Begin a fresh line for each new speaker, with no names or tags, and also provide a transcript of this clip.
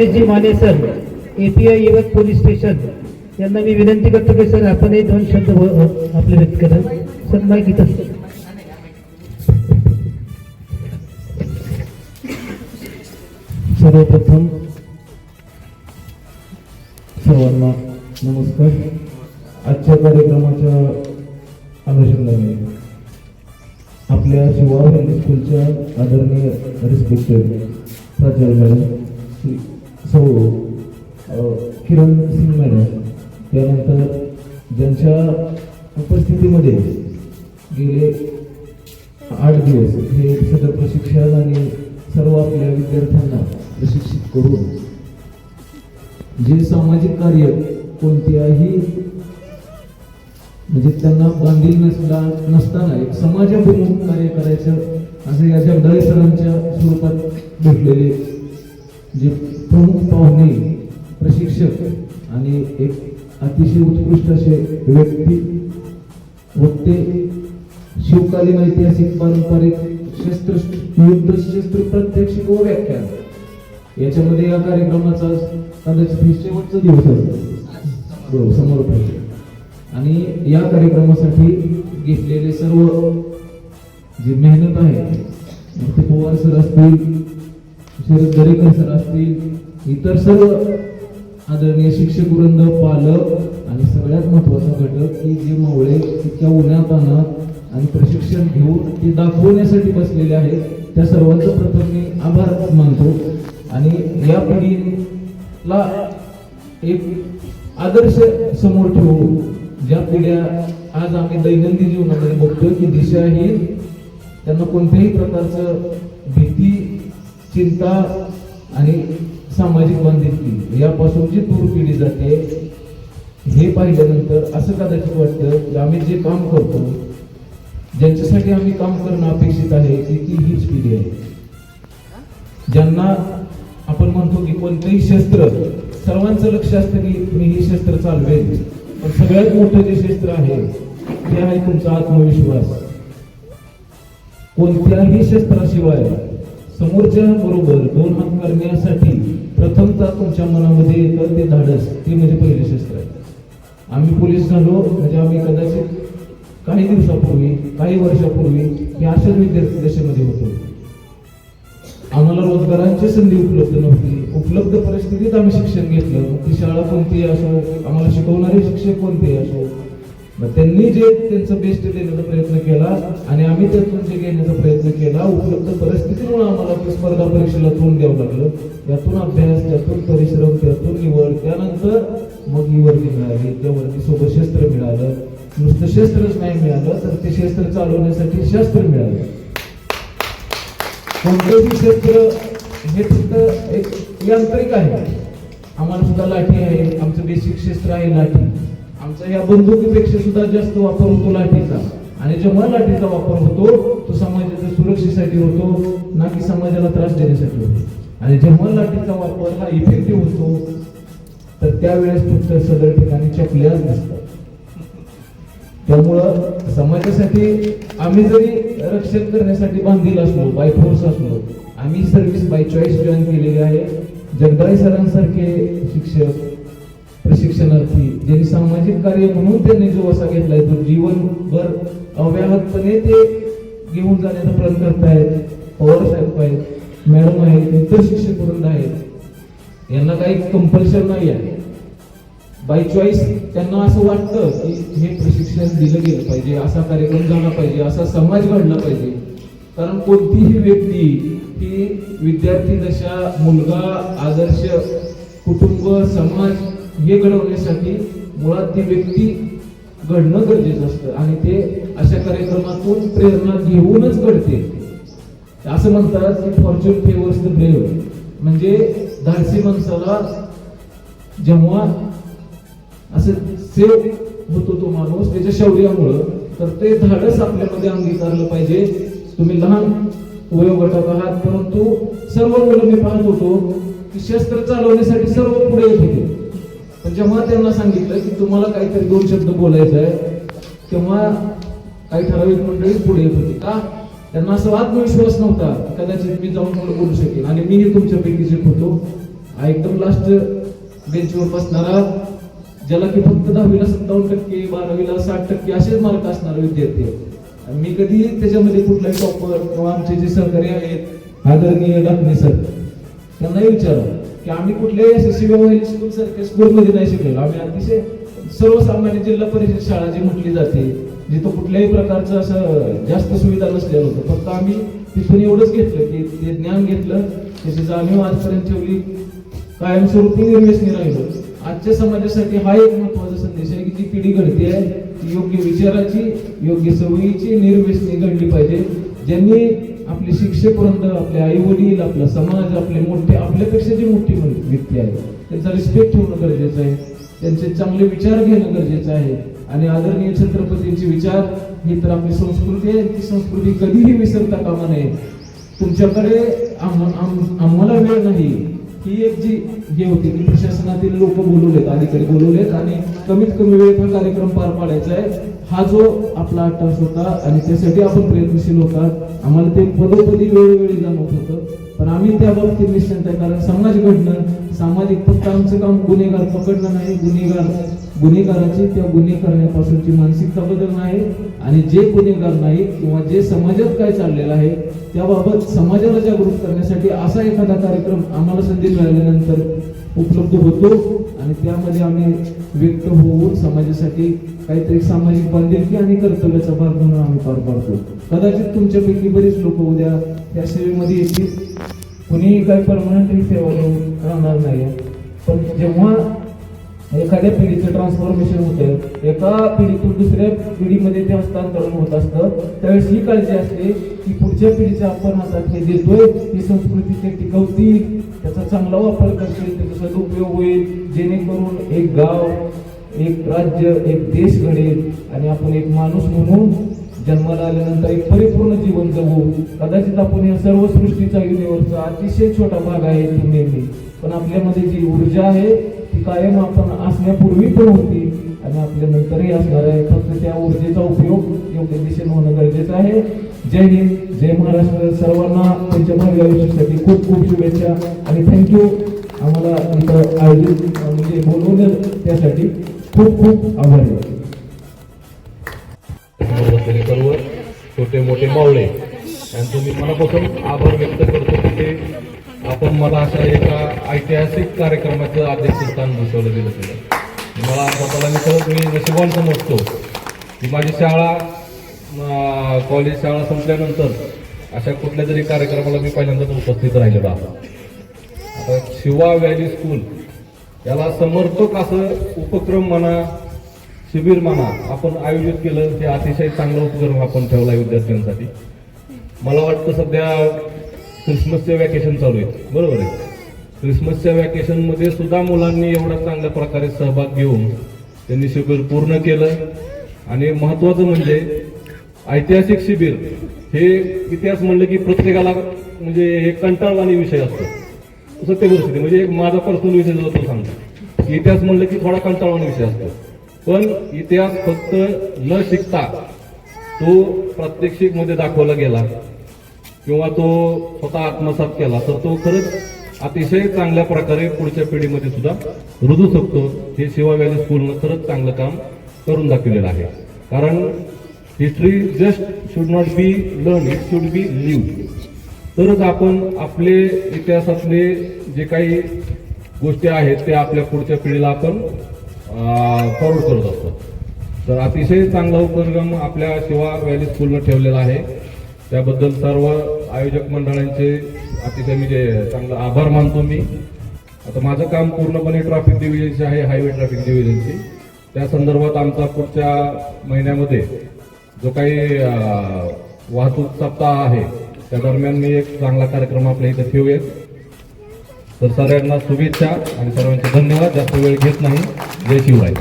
S G Mane sir A P I युवक police station यांना मी विनंती करतो की सर आपण हे दोन शब्द आपले व्यक्त करा. सर माहिती इथं.
सर्वप्रथम सर्वांना नमस्कार. आजच्या कार्यक्रमाच्या अनुषंगाने आपल्या शिवा स्कूलच्या आदरणीय रिस्पेक्टेड प्राचार्य मॅडम सौ किरण सिंग मॅडम त्यानंतर ज्यांच्या उपस्थितीमध्ये गेले आठ दिवस हे सगळं प्रशिक्षण आणि सर्व आपल्या विद्यार्थ्यांना प्रशिक्षित करून जे सामाजिक कार्य कोणत्याही म्हणजे त्यांना बांधील नसला नसताना एक समाजाभिमुख कार्य करायचं असं या जगदाळे सरांच्या स्वरूपात भेटलेले जे प्रमुख पाहुणे प्रशिक्षक आणि एक अतिशय उत्कृष्ट असे व्यक्ती वक्ते शिवकालीन ऐतिहासिक पारंपरिक शस्त्र युद्ध शस्त्र प्रात्यक्षिक व व्याख्यान. याच्यामध्ये या कार्यक्रमाचा कदाचित हे शेवटचा दिवस असतो हो, समोर समोर आणि या कार्यक्रमासाठी घेतलेले सर्व जी मेहनत आहे ते पवार सर असतील शरद दरेकर सर असतील इतर सर्व आदरणीय शिक्षक वृंद पालक आणि सगळ्यात महत्त्वाचा घटक की जे मावळे इतक्या उन्हात आणत आणि प्रशिक्षण घेऊन ते दाखवण्यासाठी बसलेले आहेत त्या सर्वांचं प्रथम मी आभार मानतो. आणि या पिढीला एक आदर्श समोर ठेवून ज्या पिढ्या आज आम्ही दैनंदिन जीवनामध्ये बघतोय की दिशा ही त्यांना कोणत्याही प्रकारचं भीती चिंता आणि सामाजिक बांधिलकी यापासून जी दूर केली जाते हे पाहिल्यानंतर असं कदाचित वाटतं की आम्ही जे काम करतो ज्यांच्यासाठी आम्ही काम करणं अपेक्षित आहे की ती हीच पिढी आहे. ज्यांना आपण म्हणतो की कोणतंही शस्त्र सर्वांचं लक्ष असतं की मी हे शस्त्र चालवेल पण सगळ्यात मोठं जे शस्त्र आहे ते आहे तुमचा आत्मविश्वास. कोणत्याही शस्त्राशिवाय समोरच्या बरोबर दोन हात करण्यासाठी प्रथमतः तुमच्या मनामध्ये येतं ते धाडस ते म्हणजे पहिले शस्त्र आहे. आम्ही पोलीस झालो म्हणजे आम्ही कदाचित काही दिवसापूर्वी काही वर्षापूर्वी या अशाच विद्यार्थी दशेमध्ये होतो. आम्हाला रोजगारांची संधी उपलब्ध नव्हती. उपलब्ध परिस्थितीत आम्ही शिक्षण घेतलं. ती शाळा कोणती असो आम्हाला शिकवणारे शिक्षक कोणते असो मग त्यांनी जे त्यांचं बेस्ट देण्याचा प्रयत्न केला आणि आम्ही त्यातून जे घेण्याचा प्रयत्न केला उपलब्ध परिस्थितीमुळे आम्हाला ते स्पर्धा परीक्षेला तोंड द्यावं लागलं. त्यातून अभ्यास त्यातून परिश्रम त्यातून निवड त्यानंतर मग ही वर्दी मिळाली. त्या वर्दी सोबत शस्त्र मिळालं. नुसतं शस्त्रच नाही मिळालं तर ते शस्त्र चालवण्यासाठी शस्त्र मिळालं. कोणतंही क्षेत्र हे फक्त एक यांत्रिक आहे. आम्हाला सुद्धा लाठी आहे. आमचं बेसिक क्षेत्र आहे लाठी. आमचा या बंदुकीपेक्षा सुद्धा जास्त वापर होतो लाठीचा. आणि जेव्हा लाठीचा वापर होतो तो समाजाच्या सुरक्षेसाठी होतो ना की समाजाला त्रास देण्यासाठी होतो. आणि जेव्हा लाठीचा वापर हा इफेक्टिव्ह होतो तर त्यावेळेस फक्त सदर ठिकाणी चपल्याच नसतात त्यामुळं समाजासाठी आम्ही जरी रक्षण करण्यासाठी बांधील असलो बाय फोर्स असलो आम्ही सर्व्हिस बाय चॉईस जॉईन केलेली आहे. जगदाळे सरांसारखे शिक्षक प्रशिक्षणार्थी ज्यांनी सामाजिक कार्य म्हणून त्यांनी जो वसा घेतलाय तो जीवनभर अव्याहतपणे ते घेऊन जाण्याचा प्रयत्न करतायत पवार साहेब आहेत मॅडम आहेत इतर शिक्षक वृंद आहेत. यांना काही कंपल्शन नाही आहे. बाय चॉईस त्यांना असं वाटतं की हे प्रशिक्षण दिलं गेलं पाहिजे असा कार्यक्रम झाला पाहिजे असा समाज घडला पाहिजे. कारण कोणतीही व्यक्ती ही विद्यार्थी दशा मुलगा आदर्श कुटुंब समाज हे घडवण्यासाठी मुळात ती व्यक्ती घडणं गरजेचं असतं आणि ते अशा कार्यक्रमातून प्रेरणा घेऊनच घडते. असं म्हणतात की फॉर्च्युन फेवर्स द ब्रेव म्हणजे धाडसी माणसाला जेव्हा असं सेव होतो तो माणूस त्याच्या शौर्यामुळं तर ते धाडस आपल्यामध्ये अंगीकारलं पाहिजे. तुम्ही लहान वयोगटात आहात परंतु सर्व मुलं मी पाहत होतो की शस्त्र चालवण्यासाठी सर्व पुढे येत होते पण जेव्हा त्यांना सांगितलं की तुम्हाला काहीतरी दोन शब्द बोलायचं आहे तेव्हा काही ठराविक मंडळी पुढे येत होती. का? त्यांना असं आत्मविश्वास नव्हता कदाचित मी जाऊन थोडं बोलू शकेन. आणि मीही तुमच्यापैकीच एक होतो एकदम लास्ट बेंचवर बसणारा ज्याला की फक्त दहावीला सत्तावन्न टक्के बारावीला साठ टक्के असेच मार्क असणारा विद्यार्थी आहे. आणि मी कधी त्याच्यामध्ये कुठलाही टॉपर किंवा आमचे जे सहकारी आहेत आदरणीय डाकणे सर त्यांनाही विचारा की आम्ही कुठल्याही एस एस सी स्कूल सारख्या स्कूलमध्ये नाही शिकलेलो. आम्ही अतिशय सर्वसामान्य जिल्हा परिषद शाळा जी म्हटली जाते जिथं कुठल्याही प्रकारचं असं जास्त सुविधा नसलेलं होतं. फक्त आम्ही तिथून एवढंच घेतलं की ते ज्ञान घेतलं त्याची जाणीव आजपर्यंत ठेवली कायमस्वरूपी निर्व्यसनी राहिलो. आजच्या समाजासाठी हा एक महत्त्वाचा संदेश आहे की जी पिढी घडते आहे ती योग्य विचाराची योग्य सवयीची निर्व्यसनी घडली पाहिजे. ज्यांनी आपले शिक्षक आपले आई वडील आपला समाज आपले मोठे आपल्यापेक्षा जी मोठी व्यक्ती आहे त्यांचा रिस्पेक्ट ठेवणं गरजेचं आहे. त्यांचे चांगले विचार घेणं गरजेचं आहे. आणि आदरणीय छत्रपतींचे विचार ही तर आपली संस्कृती आहे. ती संस्कृती कधीही विसरता कामा नये. तुमच्याकडे आम्हाला वेळ नाही. ही एक जी हे होती की प्रशासनातील लोक बोलवलेत अधिकारी बोलवलेत आणि कमीत कमी वेळेत हा कार्यक्रम पार पाडायचा आहे. हा जो आपला अट्टास होता आणि त्यासाठी आपण प्रयत्नशील होता आम्हाला ते पदोपदी वेळोवेळी जाणवत होतं. पण आम्ही त्या बाबतीत निश्चिंत आहे कारण समाज घडणं सामाजिक फक्त आमचं काम गुन्हेगार पकडणं नाही. गुन्हेगार गुन्हेगाराची त्या गुन्हे करण्यापासूनची मानसिकता बदलणं आहे. आणि जे गुन्हेगार नाही किंवा जे समाजात काय चाललेलं आहे त्याबाबत समाजाला जागृत करण्यासाठी असा एखादा कार्यक्रम आम्हाला संधी मिळाल्यानंतर उपलब्ध होतो. आणि त्यामध्ये आम्ही व्यक्त होऊन समाजासाठी काहीतरी सामाजिक बांधिलकी आणि कर्तव्याचा भाग म्हणून आम्ही पार पाडतो. कदाचित तुमच्यापैकी बरीच लोक उद्या या सेवेमध्ये येतील. कुणीही काही परमनंटली सेवा घेऊन राहणार नाही. पण जेव्हा एखाद्या पिढीचं ट्रान्सफॉर्मेशन होतं एका पिढीतून दुसऱ्या पिढीमध्ये ते हस्तांतरण होत असतं त्यावेळेस ही काळजी असते की पुढच्या पिढीच्या आपण हातात हे देतोय ही संस्कृती ते टिकवतील त्याचा चांगला वापर करतील त्याचा सदुपयोग होईल जेणेकरून एक गाव एक राज्य एक देश घडेल आणि आपण एक माणूस म्हणून जन्माला आल्यानंतर एक परिपूर्ण जीवन जगू. कदाचित आपण या सर्व सृष्टीचा युनिवर्सचा अतिशय छोटा भाग आहे इथून नेहमी पण आपल्यामध्ये जी ऊर्जा आहे ती कायम आपण असण्यापूर्वी पण होती आणि आपल्या नंतरही असणार आहे. फक्त त्या ऊर्जेचा उपयोग योग्य दिशेने होणं गरजेचं आहे. जय हिंद जय महाराष्ट्र. सर्वांना त्यांच्या भावी आयुष्यासाठी खूप खूप शुभेच्छा आणि थँक्यू आम्हाला इथं आयोजित म्हणजे बोलवलं त्यासाठी. खूप खूप आभारी
सर्व छोटे मोठे मावळे. यांचं मी मनापासून आभार व्यक्त करतो की ते आपण मला अशा एका ऐतिहासिक कार्यक्रमाचं अध्यक्षस्थान भूषवलं गेलं गेलं मला स्वतःला मी खरंच मी नशिबान समजतो की माझी शाळा कॉलेज शाळा संपल्यानंतर अशा कुठल्या तरी कार्यक्रमाला मी पहिल्यांदाच उपस्थित राहिलेलो आहोत. आता शिवा व्हॅली स्कूल याला समर्थक असं उपक्रम म्हणा शिबिर म्हणा आपण आयोजित केलं हे अतिशय चांगला उपक्रम आपण ठेवला आहे विद्यार्थ्यांसाठी. मला वाटतं सध्या क्रिसमसचे वॅकेशन चालू आहे बरोबर आहे. क्रिसमसच्या वॅकेशनमध्ये सुद्धा मुलांनी एवढा चांगल्या प्रकारे सहभाग घेऊन त्यांनी शिबिर पूर्ण केलं. आणि महत्वाचं म्हणजे ऐतिहासिक शिबिर हे इतिहास म्हणलं की प्रत्येकाला म्हणजे हे कंटाळवाणी विषय असतो. सत्य परिस्थिती म्हणजे एक माझा पर्सनल विषय जो तो सांगतो इतिहास म्हणलं की थोडा कंटाळवाणी विषय असतो. पण इतिहास फक्त न शिकता तो प्रात्यक्षिकमध्ये दाखवला गेला किंवा तो स्वतः आत्मसात केला तर तो खरंच अतिशय चांगल्या प्रकारे पुढच्या पिढीमध्ये सुद्धा रुजू शकतो. हे शिवा व्हॅली स्कूलनं खरंच चांगलं काम करून दाखवलेलं आहे. कारण history just should not be learn it should be live तरच आपण आपले इतिहासातले जे काही गोष्टी आहेत ते आपल्या पुढच्या पिढीला आपण फॉरवर्ड करत असतो. तर अतिशय चांगला उपक्रम आपल्या शिवा व्हॅली स्कूलनं ठेवलेला आहे. त्याबद्दल सर्व आयोजक मंडळांचे अतिशय म्हणजे चांगला आभार मानतो मी. आता माझं काम पूर्णपणे ट्रॅफिक डिव्हिजनचे आहे हायवे ट्रॅफिक डिव्हिजनची त्या संदर्भात आमचा पुढच्या महिन्यामध्ये जो काही वाहतूक सप्ताह आहे त्या दरम्यान मी एक चांगला कार्यक्रम आपल्या इथं ठेवूया तर सगळ्यांना शुभेच्छा आणि सर्वांचे धन्यवाद. जास्त वेळ घेत नाही. जय शिवराय.